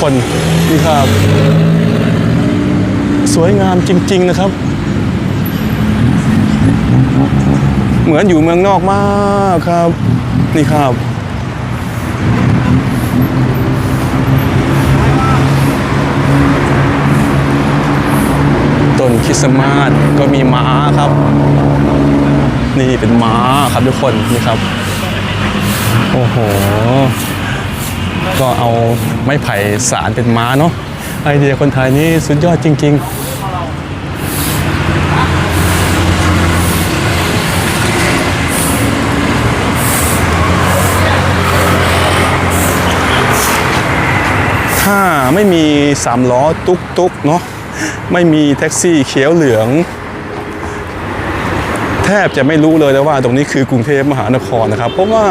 คนนี่ครับ สวยงามจริง ๆนะครับ เหมือนอยู่เมืองนอกมากครับ นี่ครับต้นคริสต์มาสก็มีม้าครับ นี่เป็นม้าครับทุกคนนี่ครับ โอ้โห ก็เอาไม้ไผ่สารเป็นม้าเนาะไอเดียคนไทยนี่สุดยอดจริงๆถ้าไม่มีสามล้อตุ๊กตุ๊กเนาะไม่มีแท็กซี่เขียวเหลือง แทบจะไม่รู้เลยนะว่าตรงนี้คือกรุงเทพมหานครนะครับ เพราะว่า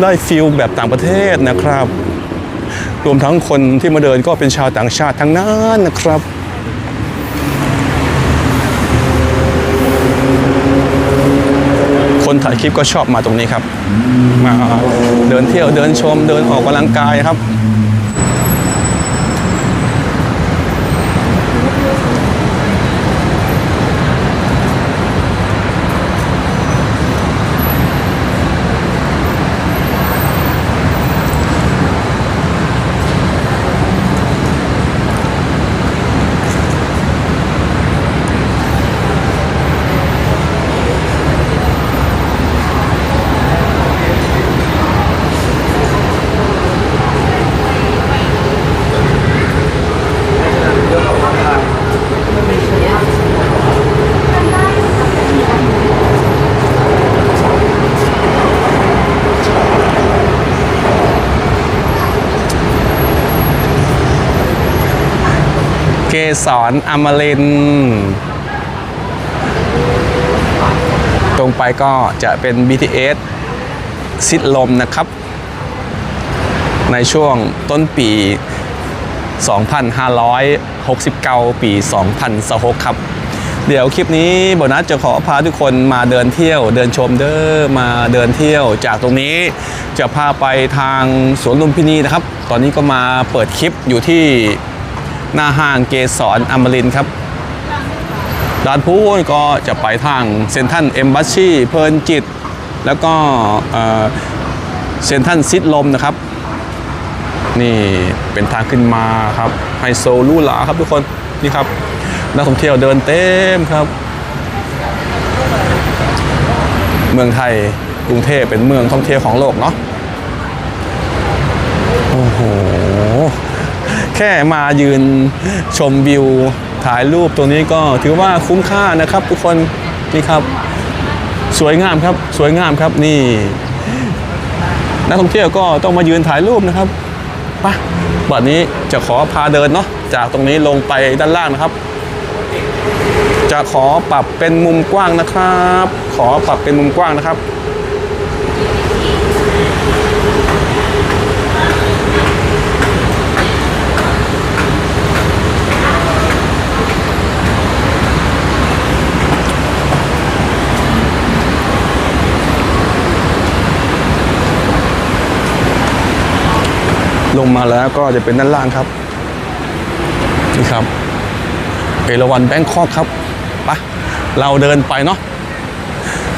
ได้ฟิลแบบต่างประเทศนะครับ รวมทั้งคนที่มาเดินก็เป็นชาวต่างชาติทั้งนั้นนะครับคนถ่ายคลิปก็ชอบมาตรงนี้ครับ มาเดินเที่ยวเดินชมเดินออกกำลังกายครับ เกสรอมรินตรงไปก็จะเป็น BTS ซิดลมนะครับ ในช่วงต้นปี 2569 ปี 2026ครับ เดี๋ยวคลิปนี้โบนัสจะขอพาทุกคนมาเดินเที่ยว เดินชมเด้อมาเดินเที่ยว จากตรงนี้จะพาไปทางสวนลุมพินีนะครับ ตอนนี้ก็มาเปิดคลิปอยู่ที่ หน้าห้างเกสรอมรินครับด้านพูนก็จะไปทางเซนทันเอมบัชชีเพลินจิต แล้วก็เซนทันซิดลมนะครับ นี่เป็นทางขึ้นมาครับไฮโซลูหลาครับทุกคนนี่ครับนักท่องเที่ยวเดินเต็มครับ เมืองไทยกรุงเทพเป็นเมืองท่องเที่ยวของโลกเนาะโอ้โห แค่มายืนชมวิวถ่ายรูปตรงนี้ก็ถือว่าคุ้มค่านะครับ ทุกคนนี่ครับ สวยงามครับสวยงามครับนี่ นักท่องเที่ยวก็ต้องมายืนถ่ายรูปนะครับไปบัดนี้จะขอพาเดินเนาะจากตรงนี้ลงไปด้านล่างนะครับ จะขอปรับเป็นมุมกว้างนะครับ ขอปรับเป็นมุมกว้างนะครับ ลงมาแล้วก็จะเป็นด้านล่างครับนี่ครับเอราวันแบงคอกครับปะเราเดินไปเนาะ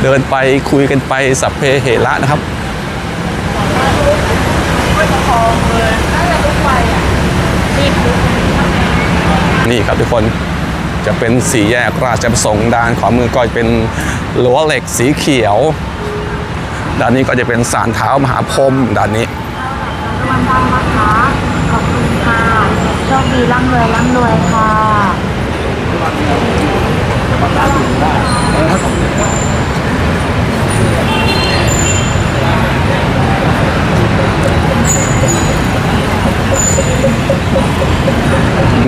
เดินไปคุยกันไปสัพเพเหระนะครับนี่ครับทุกคนจะเป็นสีแยกราชประสงค์ด้านขวามือก็จะเป็นรั้วเหล็กสีเขียว ด้านนี้ก็จะเป็นสารเท้ามหาพรมด้านนี้ทำนะคะ ขอบคุณค่ะ โชคดี ร่ำรวยร่ำรวยค่ะ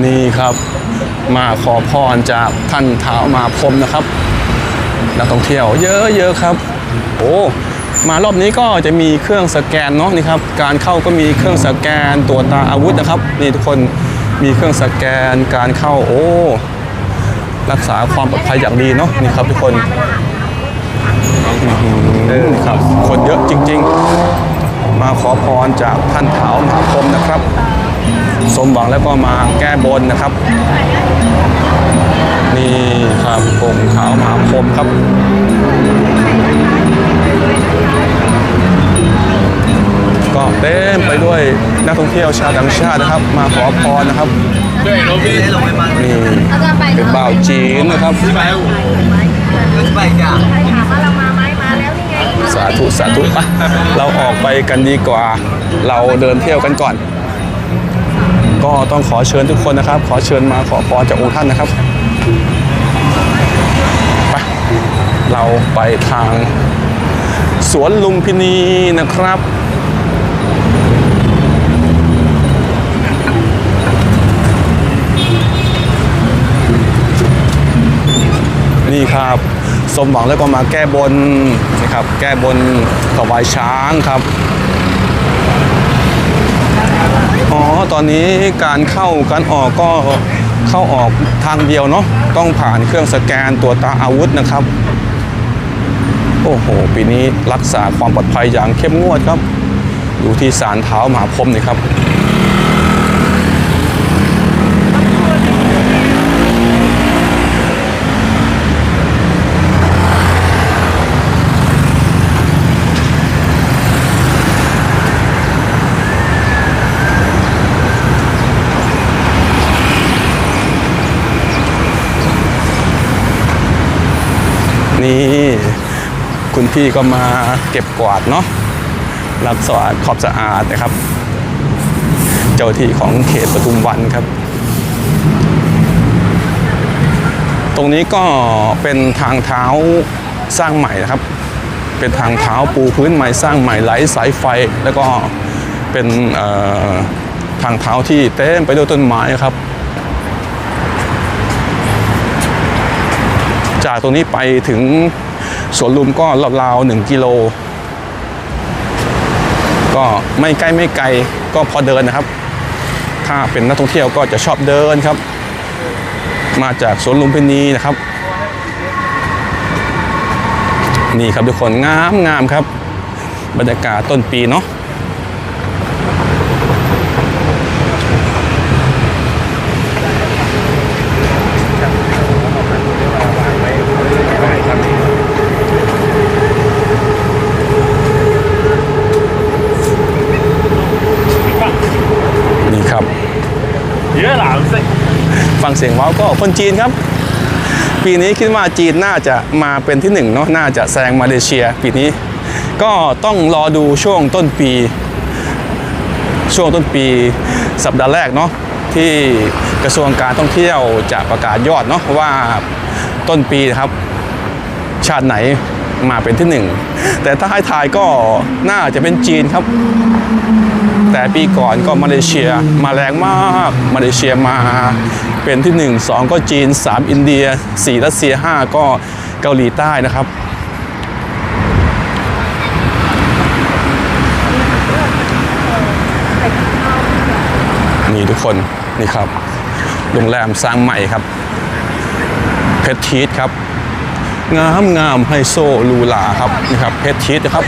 นี่ครับมาขอพรจากท่านเท้ามาพรมนะครับนักท่องเที่ยวเยอะๆครับ โอ้มารอบนี้ก็จะมีเครื่องสแกนเนาะนี่ครับ การเข้าก็มีเครื่องสแกนตรวจตาอาวุธนะครับ นี่ทุกคน มีเครื่องสแกนการเข้าโอ้รักษาความปลอดภัยอย่างดีเนาะนี่ครับทุกคนครับคนเยอะจริง ๆ มาขอพรจากท่านเท้ามหาพรมนะครับ สมหวังแล้วก็มาแก้บนนะครับ นี่ครับองค์ขาวมหาพรมครับ ก็เต็มไปด้วยนักท่องเที่ยวชาวต่างชาตินะครับ มาขอพรนะครับนี่เป็นบ่าวจีนนะครับ สาธุสาธุอะเราออกไปกันดีกว่า เราเดินเที่ยวกันก่อน ก็ต้องขอเชิญทุกคนนะครับ ขอเชิญมาขอพรจากองค์ท่านนะครับไปเราไปทางสวนลุมพินีนะครับ นี่ครับ สมหวังแล้วก็มาแก้บนนะครับ แก้บนถวายช้างครับอ๋อตอนนี้การเข้าการออกก็เข้าออกทางเดียวเนาะต้องผ่านเครื่องสแกนตัวตาอาวุธนะครับ โอ้โห ปีนี้รักษาความปลอดภัยอย่างเข้มงวดครับ อยู่ที่ศาลเท้ามหาพรหมนี่ครับ นี่คุณพี่ก็มาเก็บกวาดเนาะรักษาขอบสะอาดนะครับ เจ้าที่ของเขตปทุมวันครับ ตรงนี้ก็เป็นทางเท้าสร้างใหม่นะครับ เป็นทางเท้าปูพื้นใหม่สร้างใหม่ไหลสายไฟ แล้วก็เป็นทางเท้าที่เต็มไปด้วยต้นไม้ครับ จากตรงนี้ไปถึงสวนลุมก็ราวๆหนึ่งกิโล ก็ไม่ใกล้ไม่ไกลก็พอเดินนะครับ ถ้าเป็นนักท่องเที่ยวก็จะชอบเดินครับ มาจากสวนลุมพินีนะครับ นี่ครับทุกคนงามงามครับ บรรยากาศต้นปีเนาะ นี่ครับ เยอะหลามสิ ฟังเสียงว้าว ก็คนจีนครับ ปีนี้คิดว่าจีนน่าจะมาเป็นที่หนึ่งเนาะน่าจะแซงมาเลเซียปีนี้ ก็ต้องรอดูช่วงต้นปี ช่วงต้นปีสัปดาห์แรกเนาะที่กระทรวงการท่องเที่ยวจะประกาศยอดเนาะว่าต้นปีครับ ชาติไหนมาเป็นที่หนึ่งแต่ถ้าให้ทายก็น่าจะเป็นจีนครับ แต่ปีก่อนก็มาเลเซียมาแรงมากมาเลเซียมาเป็นที่ 1 2 ก็จีน 3 อินเดีย 4 รัสเซีย 5 ก็เกาหลีใต้นะครับ นี่ทุกคนนี่ครับโรงแรมสร้างใหม่ครับเพชรทีสครับงามงามไฮโซลูลาครับนี่ครับเพชรทีสนะครับ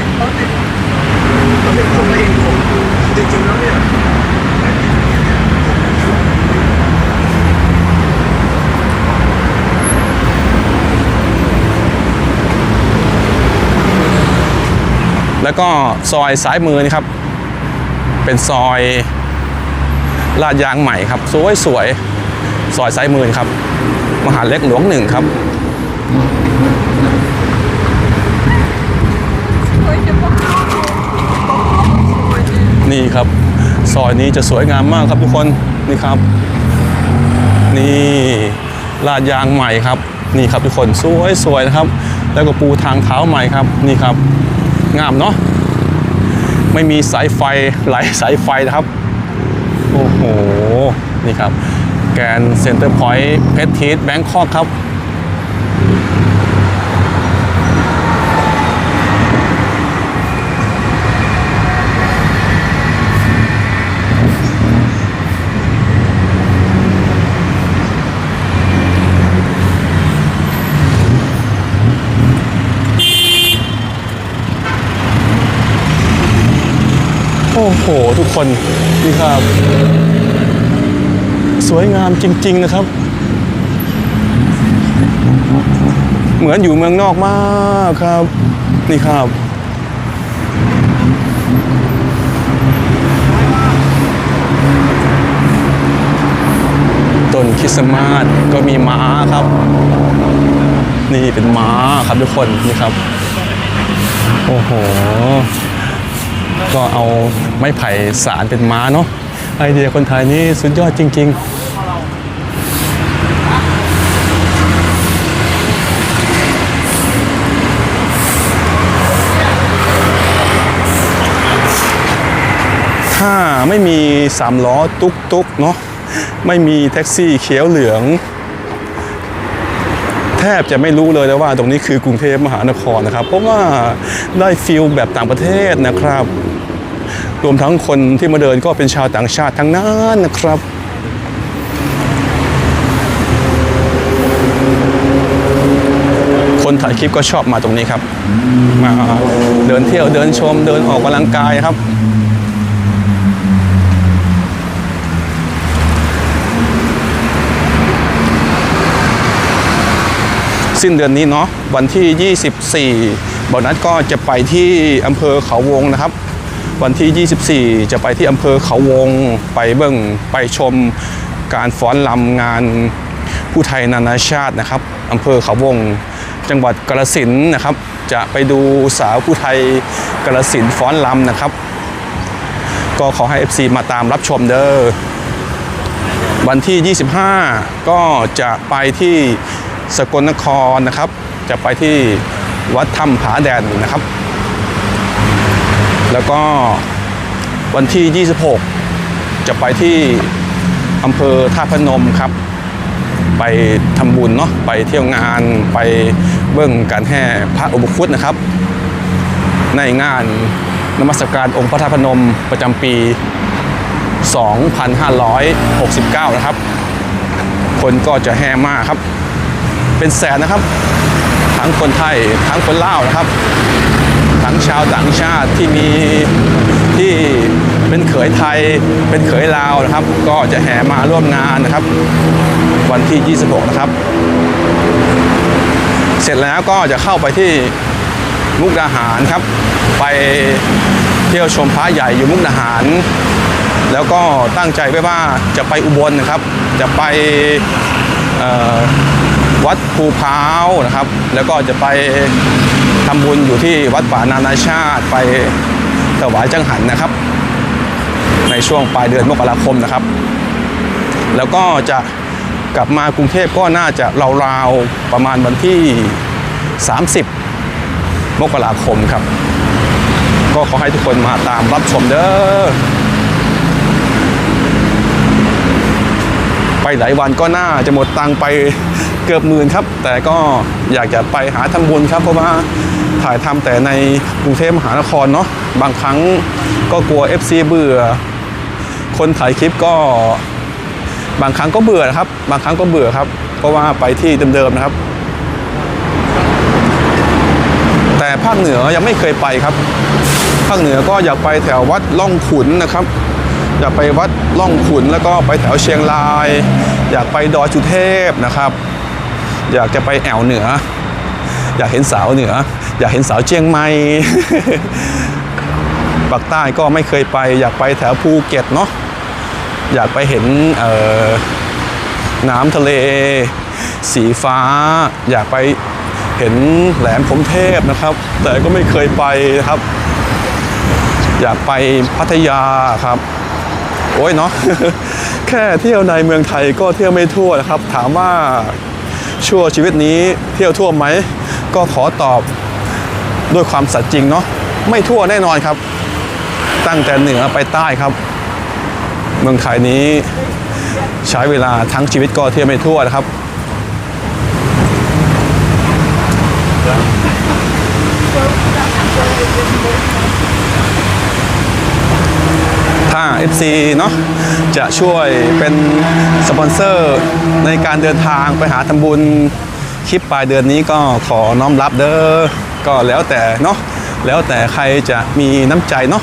แล้วก็ซอยซ้ายมือนี่ครับ เป็นซอยลาดยางใหม่ครับ สวยสวยๆซอยซ้ายมือนครับ มหาเล็กหลวงหนึ่งครับ นี่ครับ ซอยนี้จะสวยงามมากครับทุกคนนี่ครับ นี่ลาดยางใหม่ครับ นี่ครับทุกคนสวยสวยนะครับ แล้วก็ปูทางเท้าใหม่ครับนี่ครับ งามเนาะไม่มีสายไฟไหลสายไฟนะครับ โอ้โห นี่ครับ แกนเซ็นเตอร์พอยต์เพชรทีสแบงคอกครับ โอ้โห ทุกคนนี่ครับ สวยงามจริง ๆ นะครับ เหมือนอยู่เมืองนอกมากครับ นี่ครับต้นคริสต์มาสก็มีม้าครับ นี่เป็นม้าครับทุกคนนี่ครับ โอ้โห ก็เอาไม้ไผ่สารเป็นม้าเนาะไอเดียคนไทยนี่สุดยอดจริง ๆ ถ้าไม่มีสามล้อตุ๊กตุ๊กเนาะไม่มีแท็กซี่เขียวเหลือง แทบจะไม่รู้เลยนะว่าตรงนี้คือกรุงเทพมหานครนะครับ เพราะว่าได้ฟิลแบบต่างประเทศนะครับ รวมทั้งคนที่มาเดินก็เป็นชาวต่างชาติทั้งนั้นนะครับคนถ่ายคลิปก็ชอบมาตรงนี้ครับ มาเดินเที่ยวเดินชมเดินออกกำลังกายครับ สิ้นเดือนนี้เนาะวันที่ 24บอนัทก็จะไปที่อำเภอเขาวงนะครับ วันที่ 24 จะไปที่อำเภอเขาวงไปเบิ่งไปชมการฟ้อนลำงานผู้ไทยนานาชาตินะครับอำเภอเขาวง จังหวัดกาฬสินนะครับ จะไปดูสาวผู้ไทยกาฬสินฟ้อนลำนะครับ ก็ขอให้ FC มาตามรับชมเด้อวันที่ 25 ก็จะไปที่สกลนครนะครับ จะไปที่วัดถ้ำผาแดนนะครับ แล้วก็วันที่ 26 จะไปที่อำเภอท่าพนมครับ ไปทำบุญเนาะไปเที่ยวงานไปเบื้องการแห่พระอุปคุตนะครับ ในงานนมัสการองค์พระธาตุพนมประจำปี 2569 นะครับ คนก็จะแห่มากครับ เป็นแสนนะครับ ทั้งคนไทยทั้งคนลาวนะครับ ทั้งชาวต่างชาติที่มีที่เป็นเขยไทยเป็นเขยลาวนะครับ ก็จะแห่มาร่วมงานนะครับ วันที่ 26 นะครับ เสร็จแล้วก็จะเข้าไปที่มุกดาหารครับ ไปเที่ยวชมพระใหญ่อยู่มุกดาหาร แล้วก็ตั้งใจไว้ว่าจะไปอุบลนะครับ จะไปวัดภูพร้าวนะครับ แล้วก็จะไป ทำบุญอยู่ที่วัดป่านานาชาติไปถวายจังหันนะครับ ในช่วงปลายเดือนมกราคมนะครับ แล้วก็จะกลับมากรุงเทพก็น่าจะราวๆประมาณวันที่ 30 มกราคมครับ ก็ขอให้ทุกคนมาตามรับชมเด้อไปหลายวันก็น่าจะหมดตังไป เกือบหมื่นครับ แต่ก็อยากจะไปหาทำบุญครับ เพราะว่าถ่ายทำแต่ในกรุงเทพมหานครเนาะบางครั้งก็กลัว FC เบื่อ คนถ่ายคลิปก็บางครั้งก็เบื่อนะครับ บางครั้งก็เบื่อครับ เพราะว่าไปที่เดิมๆนะครับ แต่ภาคเหนือยังไม่เคยไปครับ ภาคเหนือก็อยากไปแถววัดล่องขุนนะครับ อยากไปวัดล่องขุนแล้วก็ไปแถวเชียงราย อยากไปดอยจุเทพนะครับ อยากจะไปแอวเหนือ อยากเห็นสาวเหนือ อยากเห็นสาวเชียงใหม่ปากใต้ก็ไม่เคยไป อยากไปแถวภูเก็ตเนาะอยากไปเห็นน้ำทะเล สีฟ้า อยากไปเห็นแหลมพรมเทพนะครับ แต่ก็ไม่เคยไปนะครับ อยากไปพัทยาครับ โอ้ยเนาะแค่เที่ยวในเมืองไทยก็เที่ยวไม่ทั่วนะครับ ถามว่า ชั่วชีวิตนี้เที่ยวทั่วไหม ก็ขอตอบด้วยความสัตย์จริงเนาะไม่ทั่วแน่นอนครับ ตั้งแต่เหนือไปใต้ครับ เมืองไทยนี้ใช้เวลาทั้งชีวิตก็เที่ยวไม่ทั่วนะครับ ถ้า FC เนาะจะช่วยเป็นสปอนเซอร์ในการเดินทางไปหาทำบุญคลิปปลายเดือนนี้ก็ขอน้อมรับเด้อก็แล้วแต่เนาะแล้วแต่ใครจะมีน้ำใจเนาะ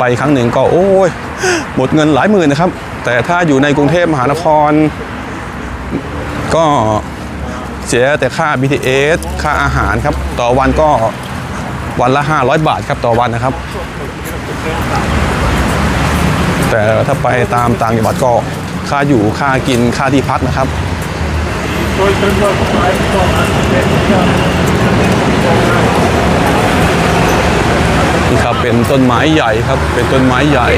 ไปครั้งหนึ่งก็โอ้ยหมดเงินหลายหมื่นนะครับ แต่ถ้าอยู่ในกรุงเทพมหานคร ก็เสียแต่ค่า BTS ค่าอาหารครับ ต่อวันก็วันละ 500 บาทครับต่อวันนะครับ แต่ถ้าไปตามต่างจังหวัดก็ค่าอยู่ค่ากินค่าที่พักนะครับนี่ครับเป็นต้นไม้ใหญ่ครับ เป็นต้นไม้ใหญ่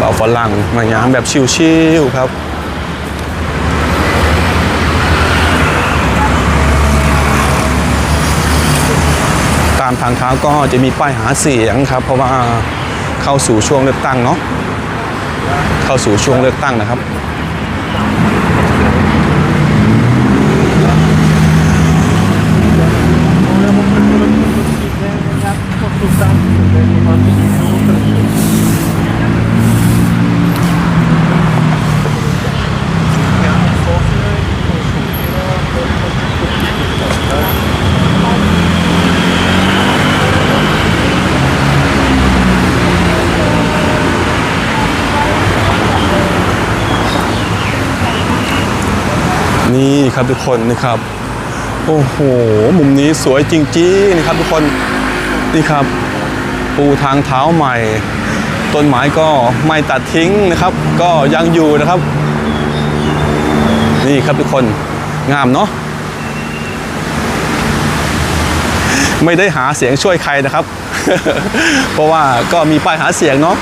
บ่าวฝรั่งมายามแบบชิวๆครับามทางเท้าก็จะมีป้ายหาเสียงครับ เพราะว่าเข้าสู่ช่วงเลือกตั้งเนาะเข้าสู่ช่วงเลือกตั้งนะครับ นี่ครับทุกคนนะครับ โอ้โห มุมนี้สวยจริงๆนะครับทุกคนนี่ครับ ปูทางเท้าใหม่ ต้นไม้ก็ไม่ตัดทิ้งนะครับ ก็ยังอยู่นะครับ นี่ครับทุกคนงามเนาะไม่ได้หาเสียงช่วยใครนะครับ เพราะว่าก็มีป้ายหาเสียงเนาะ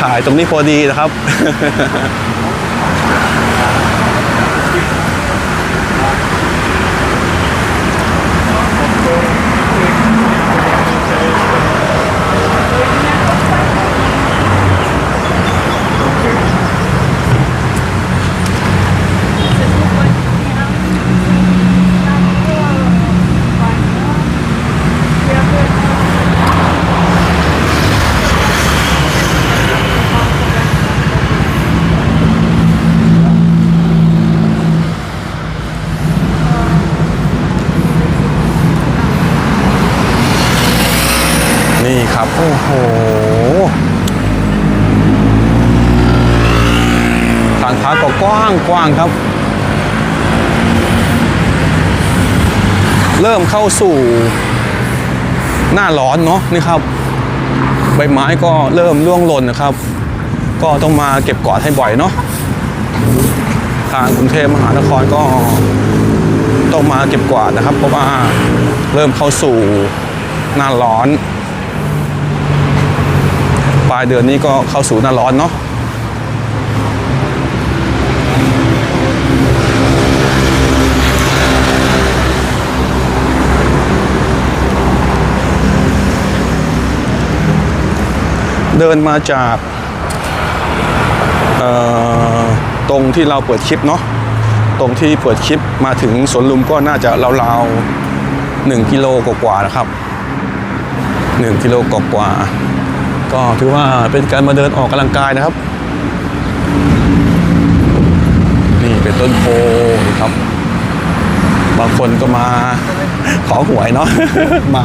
ถ่ายตรงนี้พอดีนะครับ โอ้โหทางเท้าก็กว้างกว้างครับ เริ่มเข้าสู่หน้าร้อนเนาะนี่ครับ ใบไม้ก็เริ่มร่วงหล่นนะครับ ก็ต้องมาเก็บกวาดให้บ่อยเนาะทางกรุงเทพมหานครก็ต้องมาเก็บกวาดนะครับ เพราะว่าเริ่มเข้าสู่หน้าร้อน ปลายเดือนนี้ก็เข้าสู่หน้าร้อนเนาะเดินมาจากตรงที่เราเปิดคลิปเนาะตรงที่เปิดคลิปมาถึงสวนลุมก็น่าจะราวๆหนึ่งกิโลกว่าๆนะครับหนึ่งกิโลกว่าๆ ก็ถือว่าเป็นการมาเดินออกกำลังกายนะครับ นี่เป็นต้นโพครับ บางคนก็มาขอหวยเนาะมา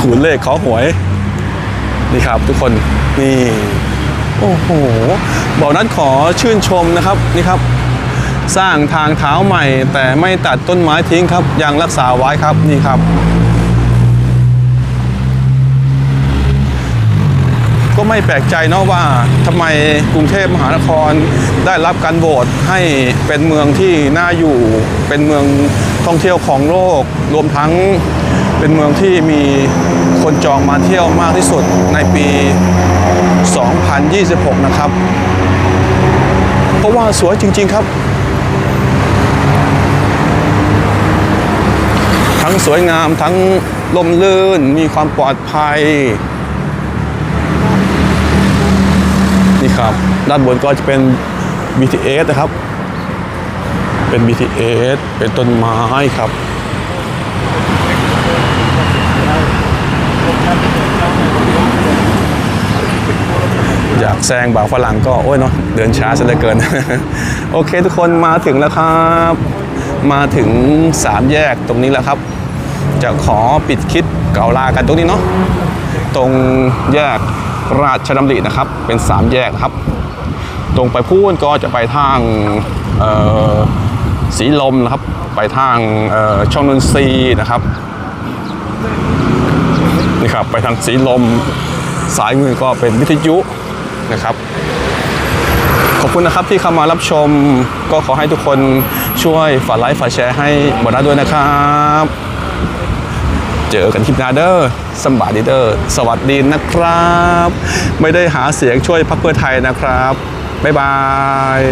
ขูนเลขขอหวย นี่ครับทุกคนนี่โอ้โหบอกนั้นขอชื่นชมนะครับนี่ครับ สร้างทางเท้าใหม่แต่ไม่ตัดต้นไม้ทิ้งครับยังรักษาไว้ครับนี่ครับ ก็ไม่แปลกใจเนาะว่าทำไมกรุงเทพมหานครได้รับการโหวตให้เป็นเมืองที่น่าอยู่ เป็นเมืองท่องเที่ยวของโลก รวมทั้งเป็นเมืองที่มีคนจองมาเที่ยวมากที่สุดในปี 2026 นะครับ เพราะว่าสวยจริง ๆครับ ทั้งสวยงามทั้งลมลื่นมีความปลอดภัย นี่ ครับด้านบนก็จะเป็น BTS นะครับ เป็น BTS เป็นต้นไม้ครับอยากแซงบ่าวฝรั่งก็โอ้ยเนาะเดินช้าซะเหลือเกิน โอเคทุกคนมาถึงแล้วครับ มาถึงสามแยกตรงนี้แล้วครับ จะขอปิดคลิปเก่าลากันตรงนี้เนาะตรงแยก ราชดำรินะครับ เป็นสามแยกนะครับ ตรงไปพูนก็จะไปทางสีลมนะครับ ไปทางช่องนนทรีนะครับนี่ครับไปทางสีลมสายมือก็เป็นวิทยุนะครับขอบคุณนะครับที่เข้ามารับชม ก็ขอให้ทุกคนช่วยฝากไลค์ฝากแชร์ให้บอนัสด้วยนะครับ เจอกันคลิปหน้าเด้อสบายดีเด้อสวัสดีนะครับ ไม่ได้หาเสียงช่วยพรรคเพื่อไทยนะครับ บ๊ายบาย